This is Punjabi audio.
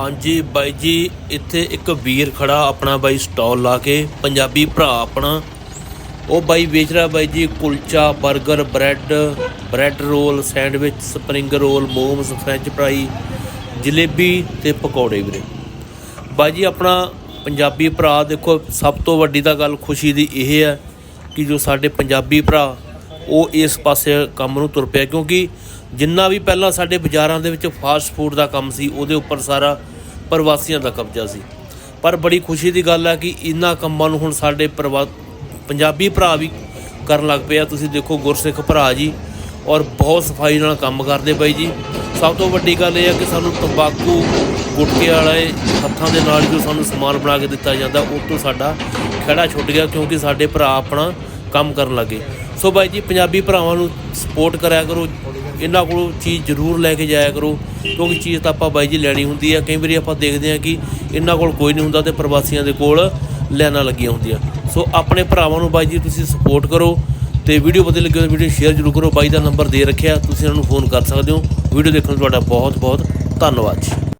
ਹਾਂਜੀ ਬਾਈ ਜੀ, ਇੱਥੇ ਇੱਕ ਵੀਰ ਖੜਾ, ਆਪਣਾ ਬਾਈ ਸਟਾਲ ਲਾ ਕੇ, ਪੰਜਾਬੀ ਭਰਾ ਆਪਣਾ। ਉਹ ਬਾਈ ਵੇਚ ਰਿਹਾ ਬਾਈ ਜੀ, kulcha 버ਗਰ bread bread roll, sandwich, spring roll, momos, French fry, jalebi ਤੇ ਪਕੌੜੇ ਵੀਰੇ। ਬਾਈ ਜੀ, ਆਪਣਾ ਪੰਜਾਬੀ ਭਰਾ ਦੇਖੋ, ਸਭ ਤੋਂ ਵੱਡੀ ਤਾਂ ਗੱਲ ਖੁਸ਼ੀ ਦੀ ਇਹ ਹੈ ਕਿ ਜੋ ਸਾਡੇ ਪੰਜਾਬੀ ਭਰਾ ਉਹ ਇਸ ਪਾਸੇ ਕੰਮ ਨੂੰ ਤੁਰ ਪਿਆ ਕਿਉਂਕਿ ਜਿੰਨਾ ਵੀ ਪਹਿਲਾਂ ਸਾਡੇ ਬਾਜ਼ਾਰਾਂ ਦੇ ਵਿੱਚ ਫਾਸਟ ਫੂਡ ਦਾ ਕੰਮ ਸੀ, ਉਹਦੇ ਉੱਪਰ ਸਾਰਾ ਪ੍ਰਵਾਸੀਆਂ ਦਾ ਕਬਜ਼ਾ ਸੀ। ਪਰ ਬੜੀ ਖੁਸ਼ੀ ਦੀ ਗੱਲ ਹੈ ਕਿ ਇਹਨਾਂ ਕੰਮਾਂ ਨੂੰ ਹੁਣ ਸਾਡੇ ਪ੍ਰਵਾ, ਪੰਜਾਬੀ ਭਰਾ ਵੀ ਕਰਨ ਲੱਗ ਪਏ ਆ। ਤੁਸੀਂ ਦੇਖੋ ਗੁਰਸਿੱਖ ਭਰਾ ਜੀ ਔਰ ਬਹੁਤ ਸਫ਼ਾਈ ਨਾਲ ਕੰਮ ਕਰਦੇ ਬਾਈ ਜੀ। ਸਭ ਤੋਂ ਵੱਡੀ ਗੱਲ ਇਹ ਹੈ ਕਿ ਸਾਨੂੰ ਤੰਬਾਕੂ, ਗੁਟਕੇ ਵਾਲੇ ਹੱਥਾਂ ਦੇ ਨਾਲ ਜੋ ਸਾਨੂੰ ਸਮਾਨ ਬਣਾ ਕੇ ਦਿੱਤਾ ਜਾਂਦਾ, ਉਹ ਤੋਂ ਸਾਡਾ ਖੜਾ ਛੁੱਟ ਗਿਆ ਕਿਉਂਕਿ ਸਾਡੇ ਭਰਾ ਆਪਣਾ ਕੰਮ ਕਰਨ ਲੱਗੇ। ਸੋ ਬਾਈ ਜੀ, ਪੰਜਾਬੀ ਭਰਾਵਾਂ ਨੂੰ ਸਪੋਰਟ ਕਰਿਆ ਕਰੋ। ਇਹਨਾਂ ਕੋਲੋਂ ਚੀਜ਼ ਜ਼ਰੂਰ ਲੈ ਕੇ ਜਾਇਆ ਕਰੋ, ਕਿਉਂਕਿ ਚੀਜ਼ ਤਾਂ ਆਪਾਂ ਬਾਈ ਜੀ ਲੈਣੀ ਹੁੰਦੀ ਆ। ਕਈ ਵਾਰੀ ਆਪਾਂ ਦੇਖਦੇ ਆ ਕਿ ਇਹਨਾਂ ਕੋਲ ਕੋਈ ਨਹੀਂ ਹੁੰਦਾ ਤੇ ਪ੍ਰਵਾਸੀਆਂ ਦੇ ਕੋਲ ਲਾਈਨਾਂ ਲੱਗੀਆਂ ਹੁੰਦੀਆਂ। ਸੋ ਆਪਣੇ ਭਰਾਵਾਂ ਨੂੰ ਬਾਈ ਜੀ ਤੁਸੀਂ ਸਪੋਰਟ ਕਰੋ ਤੇ ਵੀਡੀਓ ਵਧੀਆ ਲੱਗੇ ਤਾਂ ਵੀਡੀਓ ਸ਼ੇਅਰ ਜ਼ਰੂਰ ਕਰੋ। ਬਾਈ ਦਾ ਨੰਬਰ ਦੇ ਰੱਖਿਆ, ਤੁਸੀਂ ਇਹਨਾਂ ਨੂੰ ਫੋਨ ਕਰ ਸਕਦੇ ਹੋ। ਵੀਡੀਓ ਦੇਖਣ ਲਈ ਤੁਹਾਡਾ ਬਹੁਤ ਬਹੁਤ ਧੰਨਵਾਦ ਜੀ।